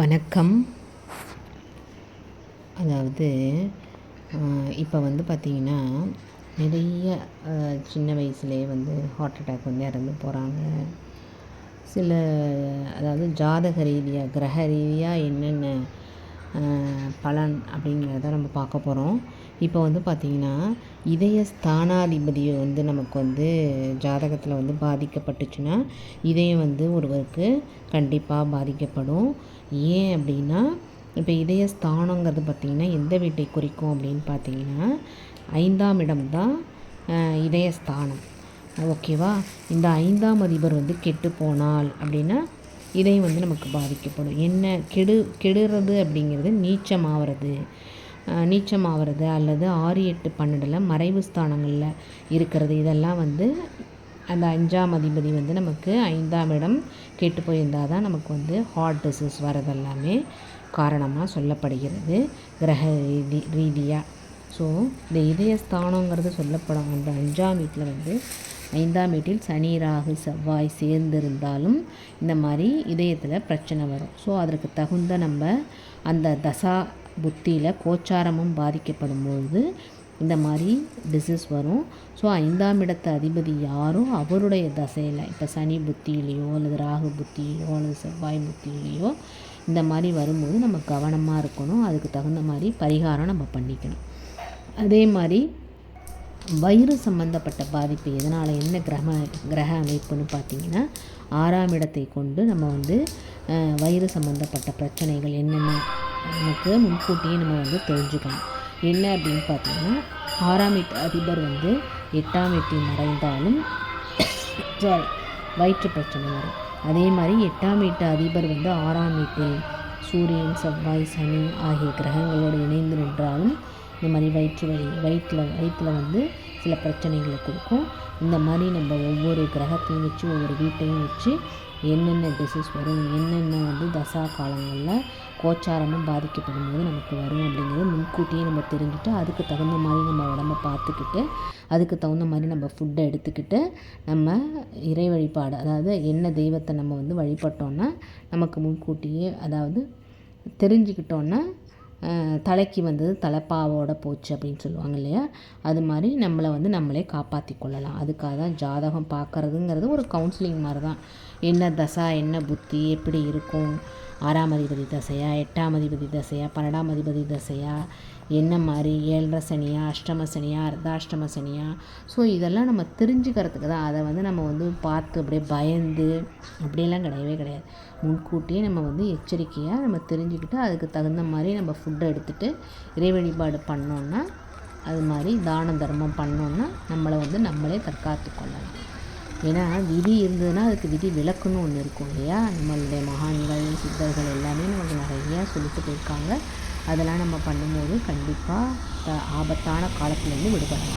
வணக்கம். அதாவது இப்போ வந்து பார்த்திங்கன்னா நிறைய சின்ன வயசுலேயே வந்து ஹார்ட் அட்டாக் வந்து இறந்து போகிறாங்க சில அதாவது ஜாதக ரீதியாக கிரக ரீதியாக என்னென்ன பலன் அப்படிங்கிறத நம்ம பார்க்க போகிறோம் இப்போ வந்து பார்த்திங்கன்னா இதய ஸ்தானாதிபதியை வந்து நமக்கு வந்து ஜாதகத்தில் வந்து பாதிக்கப்பட்டுச்சுன்னா இதயம் வந்து ஒருவருக்கு கண்டிப்பாக பாதிக்கப்படும். ஏன் அப்படின்னா இப்போ இதய ஸ்தானங்கிறது பார்த்திங்கன்னா எந்த வீட்டை குறிக்கும் அப்படின்னு பார்த்தீங்கன்னா ஐந்தாம் இடம் தான் இதய ஸ்தானம். ஓகேவா இந்த ஐந்தாம் அதிபர் வந்து கெட்டு போனால் அப்படின்னா இதயம் வந்து நமக்கு பாதிக்கப்படும். என்ன? கெடு கெடுறது அப்படிங்கிறது நீச்சமாகிறது நீச்சமாகிறது அல்லது ஆறு எட்டு பன்னெண்டில் மறைவு ஸ்தானங்களில் இருக்கிறது. இதெல்லாம் வந்து அந்த அஞ்சாம் அதிபதி வந்து நமக்கு ஐந்தாம் இடம் கெட்டு போயிருந்தால் தான் நமக்கு வந்து ஹார்ட் டிசீஸ் வரதெல்லாமே காரணமாக சொல்லப்படுகிறது. கிரக ரீதி ரீதியாக ஸோ இந்த இதயஸ்தானங்கிறது சொல்லப்படும். அந்த அஞ்சாம் வீட்டில் வந்து ஐந்தாம் வீட்டில் சனி ராகு செவ்வாய் சேர்ந்திருந்தாலும் இந்த மாதிரி இதயத்தில் பிரச்சனை வரும். ஸோ அதற்கு தகுந்த நம்ம அந்த தசா புத்தியில் கோச்சாரமும் பாதிக்கப்படும் பொழுது இந்த மாதிரி டிசீஸ் வரும். ஸோ ஐந்தாம் இடத்து அதிபதி யாரோ அவருடைய தசையில் இப்போ சனி புத்தியிலையோ அல்லது ராகு புத்தியிலையோ அல்லது செவ்வாய் புத்தியிலையோ இந்த மாதிரி வரும்போது நம்ம கவனமாக இருக்கணும். அதுக்கு தகுந்த மாதிரி பரிகாரம் நம்ம பண்ணிக்கணும். அதே மாதிரி வயிறு சம்மந்தப்பட்ட பாதிப்பு எதனால் என்ன கிரக கிரக அமைப்புன்னு பார்த்தீங்கன்னா ஆறாம் இடத்தை கொண்டு நம்ம வந்து வயிறு சம்மந்தப்பட்ட பிரச்சனைகள் என்னென்ன நமக்கு முன்கூட்டியே நம்ம வந்து தெரிஞ்சுக்கணும். என்ன அப்படின்னு பார்த்தீங்கன்னா ஆறாம் எட்டு அதிபர் வந்து எட்டாம் வீட்டில் மறைந்தாலும் சாரி வயிற்று பிரச்சனை வரும். அதே மாதிரி எட்டாம் எட்டு அதிபர் வந்து ஆறாம் வீட்டில் சூரியன் செவ்வாய் சனி ஆகிய கிரகங்களோடு இணைந்து நின்றாலும் இந்த மாதிரி வயிற்று வலி வயிற்றில் வயிற்றில் வந்து சில பிரச்சனைகளை கொடுக்கும். இந்த மாதிரி நம்ம ஒவ்வொரு கிரகத்தையும் வச்சு ஒவ்வொரு வீட்டையும் வச்சு என்னென்ன டிசீஸ் வரும் என்னென்ன வந்து தசா காலங்களில் கோச்சாரமும் பாதிக்கப்படும் போது நமக்கு வரும் அப்படிங்கிறது முன்கூட்டியே நம்ம தெரிஞ்சுட்டு அதுக்கு தகுந்த மாதிரி நம்ம உடம்ப பார்த்துக்கிட்டு அதுக்கு தகுந்த மாதிரி நம்ம ஃபுட்டை எடுத்துக்கிட்டு நம்ம இறை வழிபாடு அதாவது என்ன தெய்வத்தை நம்ம வந்து வழிபட்டோன்னா நமக்கு முன்கூட்டியே அதாவது தெரிஞ்சுக்கிட்டோன்னா தலைக்கு வந்தது தலைப்பாவோட போச்சு அப்படின்னு சொல்லுவாங்க இல்லையா? அது மாதிரி நம்மளை வந்து நம்மளே காப்பாற்றி கொள்ளலாம். அதுக்காக தான் ஜாதகம் பார்க்குறதுங்கிறது ஒரு கவுன்சிலிங் மாதிரி தான் என்ன தசா என்ன புத்தி எப்படி இருக்கும்? ஆறாம் அதிபதி தசையா எட்டாம் அதிபதி தசையா பன்னெண்டாம் அதிபதி தசையா என்ன மாதிரி? ஏழரை சனியா? அஷ்டம சனியா? அர்த்தாஷ்டம சனியா? ஸோ இதெல்லாம் நம்ம தெரிஞ்சுக்கிறதுக்கு தான் அதை வந்து நம்ம வந்து பார்த்து அப்படியே பயந்து அப்படியெல்லாம் கிடையவே கிடையாது. முன்கூட்டியே நம்ம வந்து எச்சரிக்கையாக நம்ம தெரிஞ்சுக்கிட்டு அதுக்கு தகுந்த மாதிரி நம்ம ஃபுட்டை எடுத்துகிட்டு இறை வழிபாடு பண்ணோன்னா அது மாதிரி தான தர்மம் பண்ணோன்னா நம்மளை வந்து நம்மளே தற்காத்து கொள்ளலாம். ஏன்னா விதி இருந்ததுன்னா அதுக்கு விதி விளக்குன்னு ஒன்று இருக்கும் இல்லையா? நம்மளுடைய மகான்கள் சித்தர்கள் எல்லாமே நமக்கு நிறையா சொல்லிட்டு போயிருக்காங்க. அதெல்லாம் நம்ம பண்ணும்போது கண்டிப்பாக ஆபத்தான காலத்துலேருந்து விடுபடலாம்.